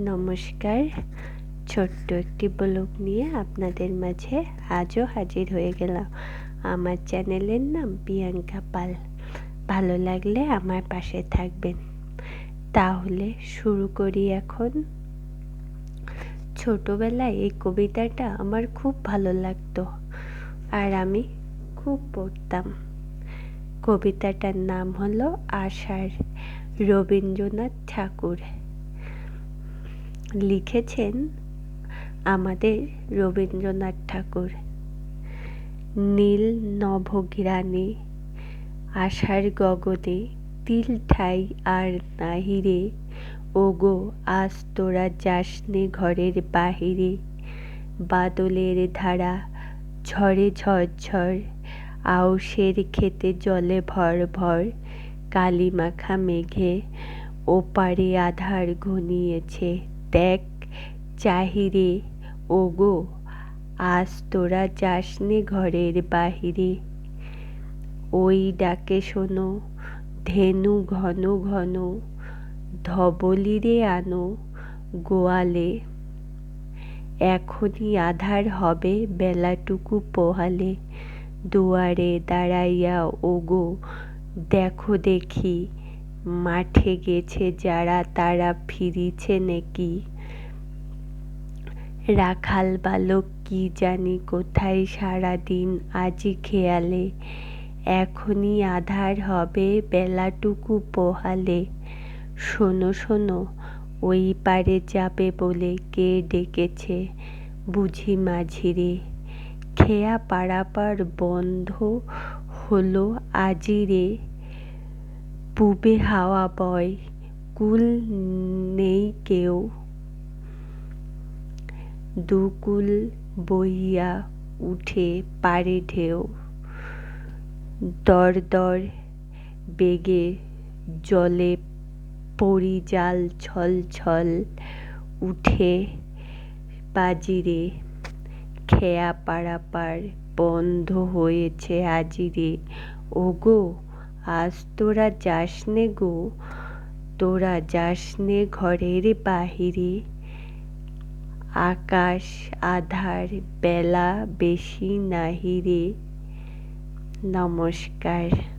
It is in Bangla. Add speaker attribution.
Speaker 1: নমস্কার। ছোট্ট একটি ব্লগ নিয়ে আপনাদের মাঝে আজও হাজির হয়ে গেলাম। আমার চ্যানেলের নাম প্রিয়াঙ্কা পাল। ভালো লাগলে আমার পাশে থাকবেন। তাহলে শুরু করি এখন। ছোটোবেলায় এই কবিতাটা আমার খুব ভালো লাগতো আর আমি খুব পড়তাম। কবিতাটার নাম হলো আষাঢ়। রবীন্দ্রনাথ ঠাকুর। লিখেছেন আমাদের রবীন্দ্রনাথ ঠাকুর। নীল নভগ্রানে আষাঢ় গগনে তিল ঠাই আর নাহিরে, ওগো আজ তোরা যাসনে ঘরের বাহিরে। বাদলের ধারা ঝড়ে ঝরঝর, আউশের খেতে জলে ভর ভর। কালিমাখা মেঘে ওপারে আধার ঘনিয়েছে দেখ চাহিরে, ওগো, আজ তোরা যাসনে ঘরের বাহিরে। ওই ডাকে শোনো, ধেনু ঘন ঘন ধবলিরে আনো গোয়ালে। এখনই আধার হবে বেলাটুকু পোহালে। দুয়ারে দাঁড়াইয়া ওগো, দেখো দেখি মাঠে গেছে যারা, তারা ফিরিছে নাকি? রাখাল বালক কি জানি কোথায় সারাদিন আজি খেয়ালে। এখনই আধার হবে বেলাটুকু পোহালে। শোনো শোনো, ওই পারে যাবে বলে কে ডেকেছে বুঝি মাঝিরে। খেয়া পারাপার বন্ধ হলো আজিরে। পুবে হাওয়া বয়, কুল নেই কেউ। দুকুল বইয়া উঠে পারে ঢেউ। দর দর বেগে জলে পরিজাল ছল ছল উঠে বাজিরে। খেয়া পারাপার বন্ধ হয়েছে আজিরে। ওগো আজ তোরা যাস নে গো, তোরা যাস নে ঘরের বাহিরে। আকাশ, আধার, বেলা বেশি নাহিরে নমস্কার।